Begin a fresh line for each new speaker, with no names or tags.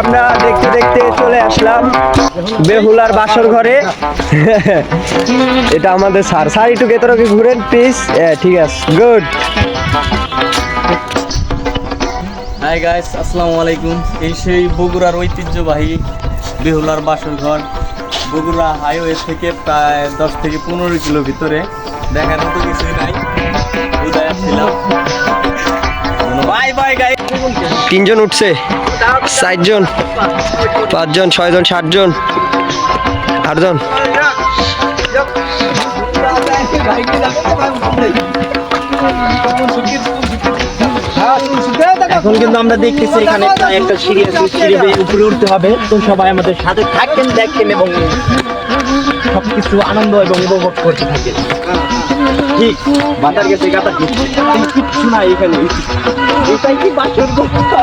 আমরা দেখতে দেখতে চলে আসলাম বেহুলার বাসর ঘরে। এটা আমাদের স্যার। স্যার, একটু ভেতরে ঘুরেন প্লিজ ঠিক আছে। গুড
হাই গাইস আসসালামু আলাইকুম। এই সেই বগুড়ার ঐতিহ্যবাহী বেহুলার বাসর ঘর। বগুড়া হাইওয়ে থেকে প্রায় দশ থেকে পনেরো কিলো ভিতরে। দেখার মতো কিছুই নাই।
তিনজন উঠছে। চারজন পাঁচজন ছয়জন সাতজন আটজন।
এখন কিন্তু আমরা দেখতেছি এখানে একটা সিঁড়ি আছে সিঁড়ি উপরে উঠতে হবে। তো সবাই আমাদের সাথে থাকেন দেখেন এবং সবকিছু আনন্দ এবং উপভোগ করতে থাকেন। ঠিক বাচ্চার গেছে গাতা কিচ্ছু নাই এখানে এটাই কি বাসর কথা